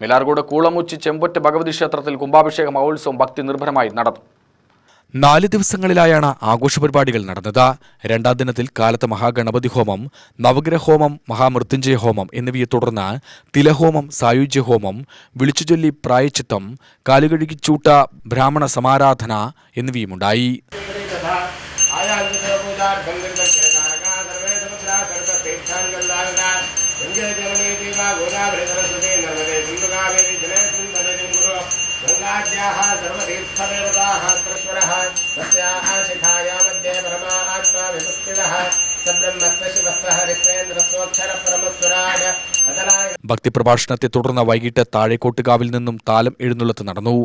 മിലാർകോട് കൂളമുച്ചി ചെമ്പൊറ്റ് ഭഗവതി ക്ഷേത്രത്തിൽ കുംഭാഭിഷേക മഹോത്സവം ഭക്തി നിർഭരമായി നടന്നു. നാല് ദിവസങ്ങളിലായാണ് ആഘോഷ പരിപാടികൾ നടന്നത്. രണ്ടാം ദിനത്തിൽ കാലത്ത് മഹാഗണപതി ഹോമം നവഗ്രഹ ഹോമം മഹാമൃത്യുഞ്ജയ ഹോമം എന്നിവയെ തുടർന്ന് തിലഹോമം സായുജ്യ ഹോമം വിളിച്ചുചൊല്ലി പ്രായച്ചിത്തം കാലുകഴുകിച്ചൂട്ട ബ്രാഹ്മണ സമാരാധന എന്നിവയുമുണ്ടായി. तथा गङ्गाद्याः सर्वतीर्थदेवताः परश्वरः तस्याः शिखाया मध्ये परमा आत्मा विपुस्थितः सब्रह्मस्य शिवस्य हरिश्चेन्द्रस्वक्षरपरमस्वराज अतलाय ഭക്തിപ്രഭാഷണത്തെ തുടർന്ന് വൈകിട്ട് താഴേക്കോട്ടുകാവിൽ നിന്നും താലം എഴുന്നള്ളത്ത് നടന്നു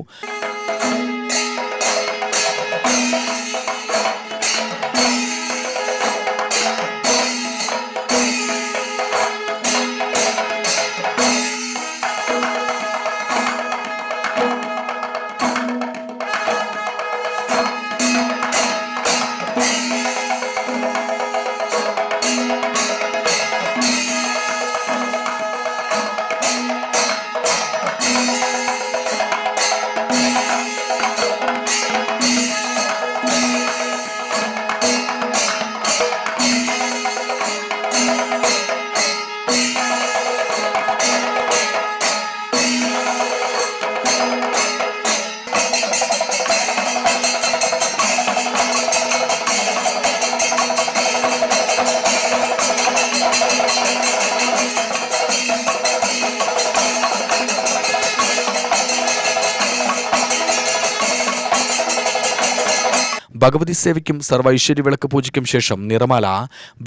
ഭഗവതി സേവയ്ക്കും സർവ ഐശ്വര്യ വിളക്ക് പൂജയ്ക്കും ശേഷം നിറമാല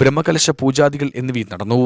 ബ്രഹ്മകലശ പൂജാദികൾ എന്നിവയും നടന്നു.